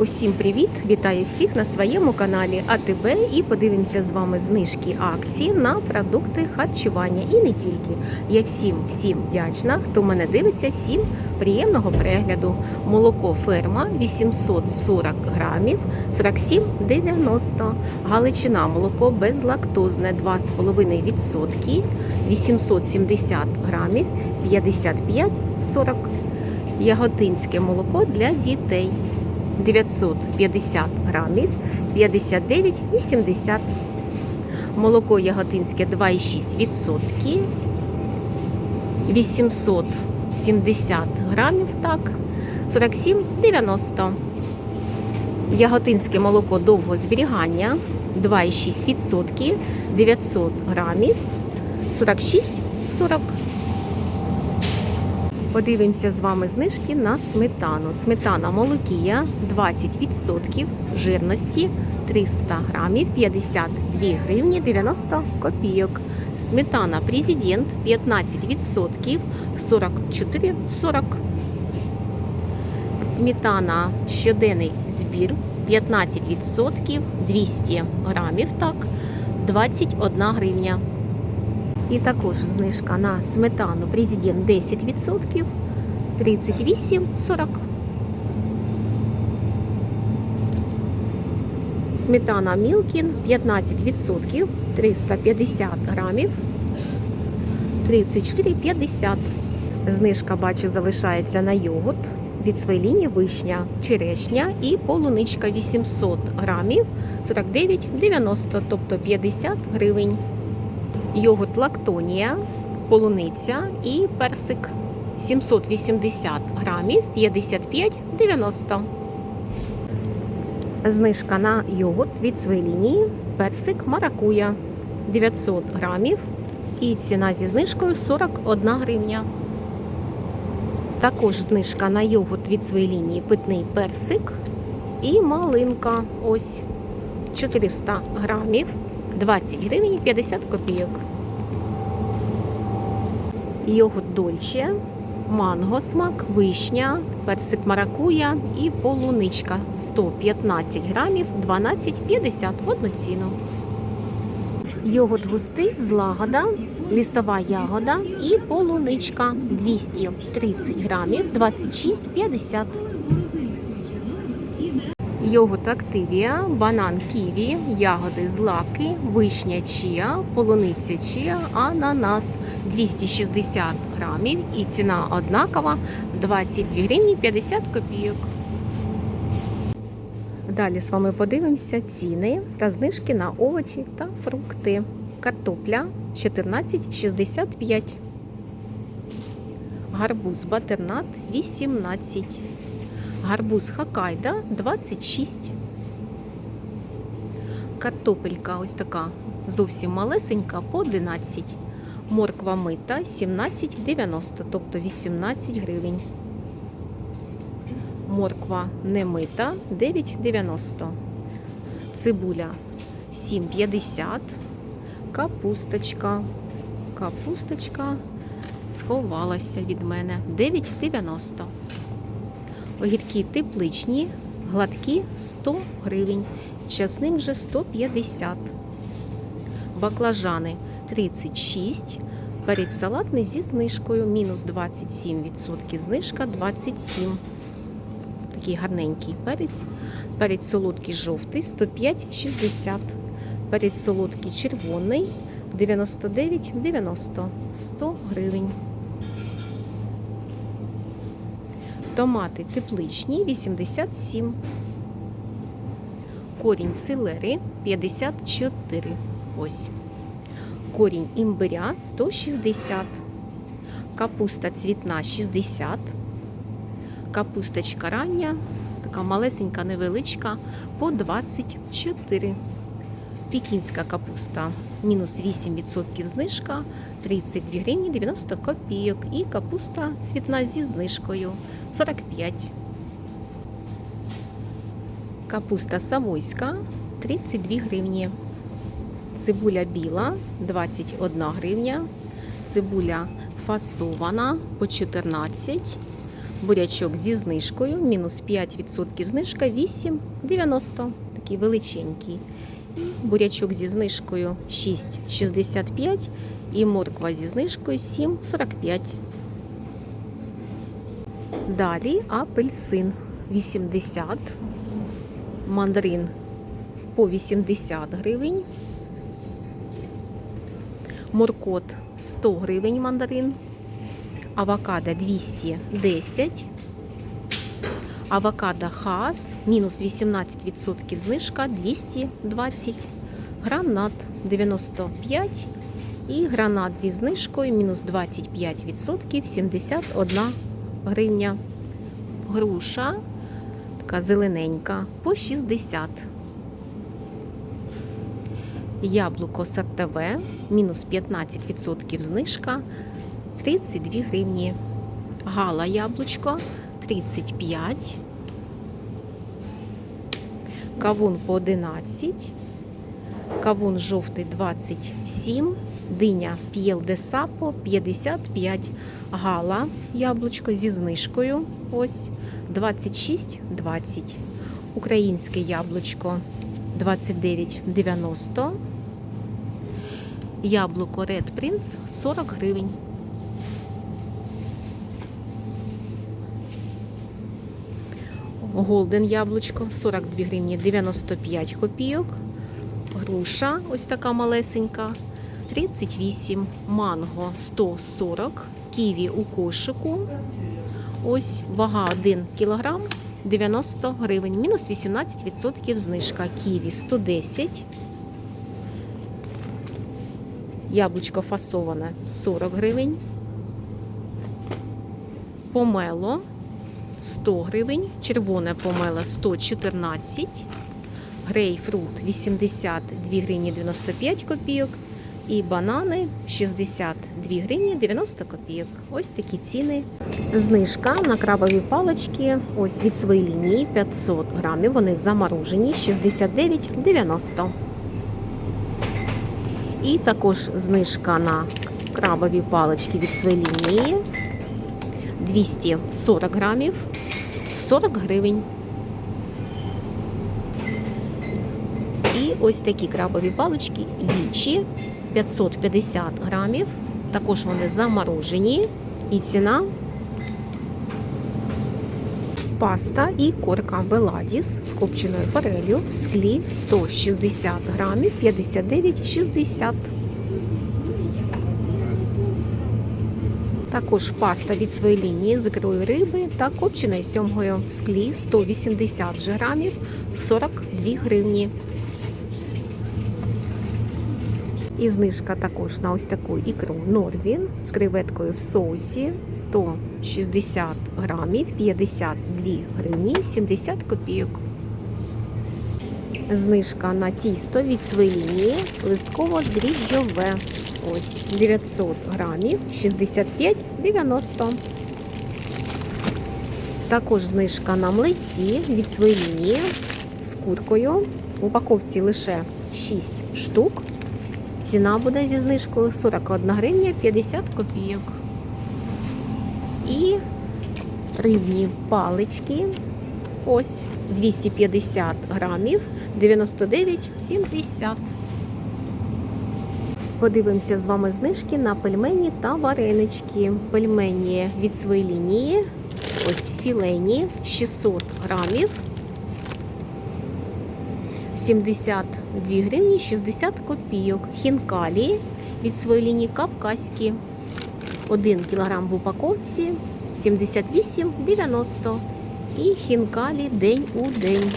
Усім привіт! Вітаю всіх на своєму каналі АТБ і подивимося з вами знижки акції на продукти харчування. І не тільки. Я всім всім вдячна, хто мене дивиться, всім приємного перегляду. Молоко ферма 840 грамів 47,90. Галичина молоко безлактозне 2,5%, 870 грамів 55,40. Яготинське молоко для дітей 950 грамів 59,80. Молоко яготинське 2,6%. 870 грамів, так, 47,90. Яготинське молоко довго зберігання 2,6%, 900 грамів, 46,40. Подивимося з вами знижки на сметану. Сметана молокія 20% жирності 300 грамів 52 гривні 90 копійок. Сметана президент 15% 44,40. Сметана щоденний збір 15% 200 грамів, так, 21 гривня. І також знижка на сметану президент 10%, 38,40. Сметана Мілкін 15%, 350 грамів, 34,50. Знижка, бачу, залишається на йогурт від своєї вишня, черешня і полуничка 800 грамів, 49,90, тобто 50 гривень йогурт лактонія, полуниця і персик 780 грамів 55,90. Знижка на йогурт від своєї лінії персик маракуя 900 грамів і ціна зі знижкою 41 гривня. Також знижка на йогурт від своєї лінії питний персик і малинка. Ось 400 грамів 20 гривень 50 копійок. Йогурт дольче, манго смак, вишня, персик маракуя і полуничка 115 грамів 12,50 в одну ціну. Йогурт густий, злагода, лісова ягода і полуничка 230 грамів 26,50. Йогурт Активія, банан ківі, ягоди злаки, вишня чія, полуниця чія, ананас 260 грамів і ціна однакова 22 гривні 50 копійок. Далі з вами подивимося ціни та знижки на овочі та фрукти. Картопля 14,65. Гарбуз батернат 18. Гарбуз Хакайда 26. Картопелька ось така зовсім малесенька по 11. Морква мита 17,90, тобто 18 гривень. Морква не мита 9,90. Цибуля 7,50. Капусточка. Капусточка сховалася від мене 9,90. Огірки тепличні, гладкі 100 гривень, часник вже 150, баклажани 36, перець салатний зі знижкою, мінус 27%, знижка 27. Такий гарненький перець. Перець солодкий жовтий 105,60. Перець солодкий червоний 99,90, 100 гривень. Томати тепличні 87. Корінь селери 54. Ось. Корінь імбиря 160. Капуста цвітна 60. Капусточка рання, така малесенька, невеличка, по 24. Пікінська капуста мінус 8% знижка 32 гривні 90 копійок. І капуста цвітна зі знижкою 45. Капуста савойська 32 гривні. Цибуля біла 21 гривня. Цибуля фасована по 14. бурячок зі знижкою, мінус 5% знижка 8,90. Такий величенький. Бурячок зі знижкою 6,65 і морква зі знижкою 7,45. Далі апельсин 80, мандарин по 80 гривень, моркот 100 гривень мандарин, авокадо 210, авокадо хаас мінус 18% знижка 220, гранат 95 і гранат зі знижкою мінус 25% 71 гривня. Груша така зелененька по 60. Яблуко сортове мінус 15% знижка 32 гривні. Гала яблучко 35. Кавун по 11. Кавун жовтий 27. Диня П'єл де Сапо 55. Гала яблучко зі знижкою. Ось 26,20. Українське яблучко 29,90. Яблуко Red Prince 40 гривень. Голден яблучко 42 гривні 95 копійок. Груша ось така малесенька 38, манго 140, ківі у кошику. Ось вага 1 кг 90 гривень, мінус 18% знижка. Ківі 110. Яблучко фасоване 40 гривень. Помело 100 гривень, червоне помело 114, грейпфрут 82 гривні 95 копійок і банани 62 гривні 90 копійок. Ось такі ціни. Знижка на крабові палички ось від своєї лінії 500 грамів. Вони заморожені 69,90. І також знижка на крабові палички від своєї лінії 240 грамів 40 гривень. І ось такі крабові палички вічі 550 грамів. Також вони заморожені. І ціна паста і корка Беладіс з копченою форелью в склі 160 грамів 59,60. Також паста від своєї лінії з ікрою риби та копченою сьомгою в склі 180 грамів 42 гривні. І знижка також на ось таку ікру Норвін з креветкою в соусі 160 грамів 52 гривні 70 копійок. Знижка на тісто від лінії листково дріжджове. Ось 900 грамів 65,90. Також знижка на млиці від лінії з куркою. В упаковці лише 6 штук. Ціна буде зі знижкою 41 гривня 50 копійок. І рибні палички. Ось 250 грамів 99,70. Подивимося з вами знижки на пельмені та варенички. Пельмені від своєї лінії. Ось філейні 600 грамів. 72 гривні 60 копійок. Хінкалі від своєї лінії кавказькі. 1 кг в упаковці 78,90. І хінкалі день у день.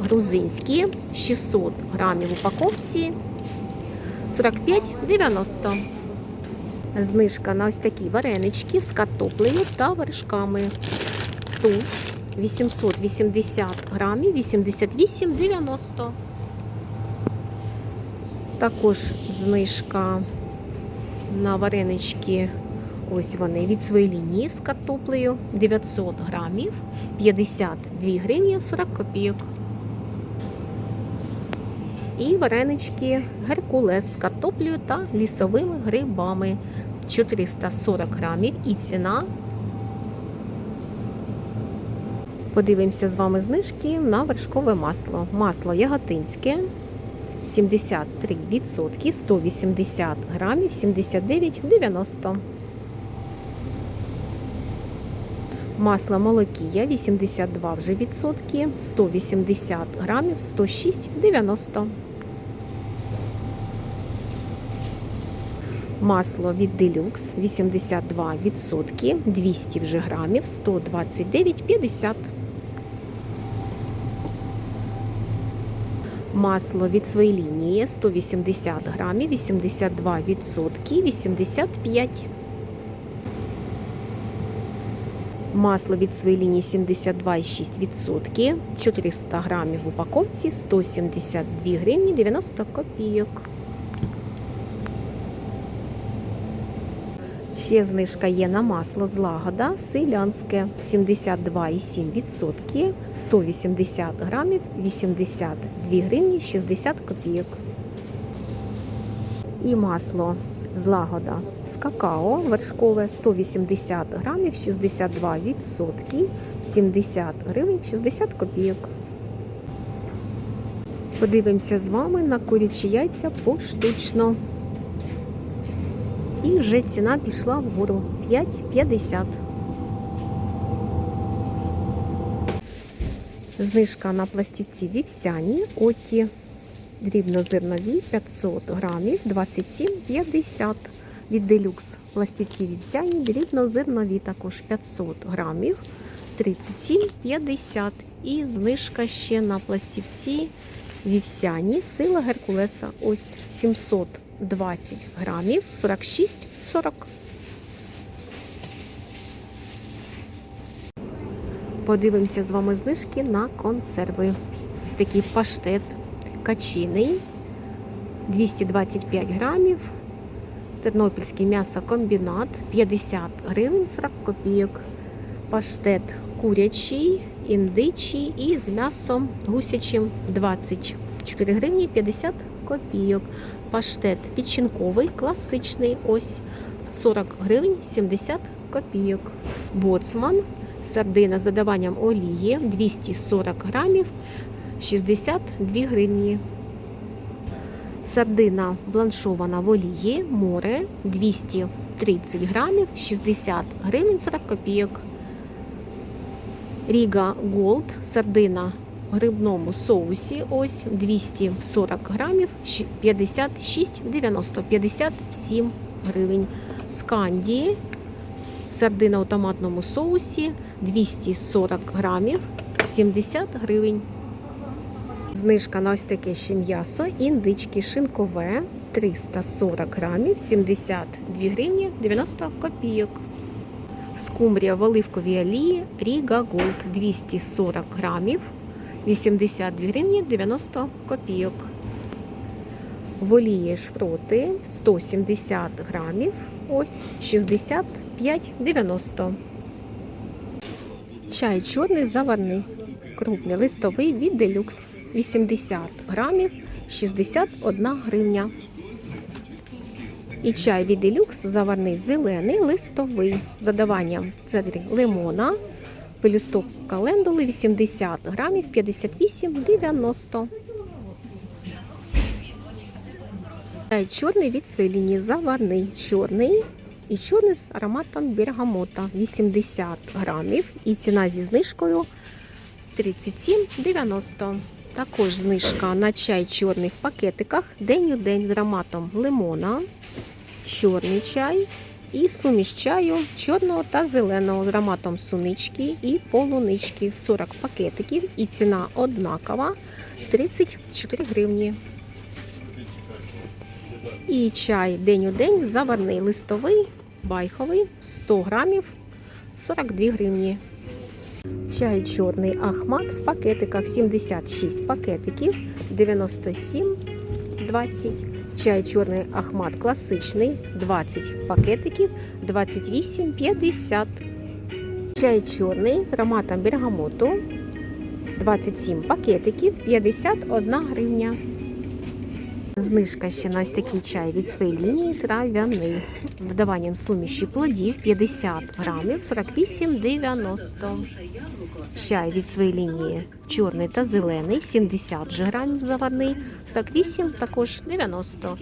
Грузинські 600 грамів в упаковці 45,90. Знижка на ось такі варенички з картоплею та вершками. Тут 880 грамів 88,90. Також знижка на варенички. Ось вони від своєї лінії з картоплею 900 грамів 52 гривні 40 копійок. І варенички Геркулес з картоплею та лісовими грибами 440 грамів. І ціна Подивимося з вами знижки на вершкове масло. Масло яготинське 73%, 180 грамів, 79,90. Масло молокія 82 вже відсотки, 180 грамів, 106,90. Масло від Deluxe 82 відсотки, 200 вже грамів, 129,50. Масло від своєї лінії 180 грамів, 82 відсотки, 85. Масло від своєї лінії 72,6 відсотки, 400 грамів в упаковці, 172 гривні 90 копійок. Ще знижка є на масло злагода селянське 72,7%, 180 грамів, 82 гривні 60 копійок. І масло злагода з какао вершкове 180 грамів, 62%, 70 гривень 60 копійок. Подивимося з вами на курячі яйця поштучно. І вже ціна пішла вгору 5,50. Знижка на пластівці вівсяні оті дрібнозернові 500 грамів 27,50. Від делюкс пластівці вівсяні дрібнозернові також 500 грамів 37,50. І знижка ще на пластівці вівсяні сила Геркулеса ось 700 20 грамів 46,40. Подивимося з вами знижки на консерви. Ось такий паштет качиний 225 грамів. Тернопільський м'ясокомбінат 50 гривень 40 копійок. Паштет курячий, індичий і з м'ясом гусячим 24 гривні 50 копійок. Паштет печінковий, класичний, ось 40 гривень 70 копійок. Боцман, сардина з додаванням олії 240 грамів 62 гривні. Сардина бланшована в олії, море 230 грамів 60 гривень 40 копійок. Ріга Голд, сардина грибному соусі, ось 240 грамів, 56,90, 57 гривень. Сканді, сардина у томатному соусі, 240 грамів, 70 гривень. Знижка на ось таке ще м'ясо, індички шинкове, 340 грамів, 72 гривні, 90 копійок. Скумбрія в оливковій олії Ріга Голд 240 грамів, 82 гривні 90 копійок. В олії шпроти 170 грамів, ось 65,90. Чай чорний заварний, крупний листовий від делюкс 80 грамів, 61 гривня. І чай від делюкс заварний зелений листовий з додаванням цедрі лимона, пелюсток календули 80 грамів 58,90. Чай чорний від своєї заварний чорний і чорний з ароматом бергамота 80 грамів. І ціна зі знижкою 37,90. Також знижка на чай чорний в пакетиках день у день з ароматом лимона, чорний чай і суміш чаю чорного та зеленого з ароматом сунички і полунички 40 пакетиків. І ціна однакова 34 гривні. І чай день у день заварний листовий, байховий 100 грамів 42 гривні. Чай чорний Ахмат в пакетиках 76 пакетиків 97,20. Чай чорний Ахмат класичний 20 пакетиків 28,50. Чай чорний з ароматом бергамоту 27 пакетиків 51 гривня. Знижка ще на ось такий чай від своєї лінії трав'яний з додаванням суміші плодів 50 грамів 48,90. Чай від своєї лінії чорний та зелений, 70 грамів заварний, так 8 також 90.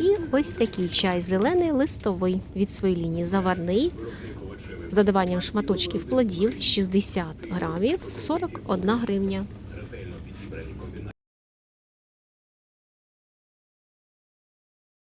І ось такий чай зелений листовий від своєї лінії заварний. З додаванням шматочків плодів 60 грамів 41 гривня.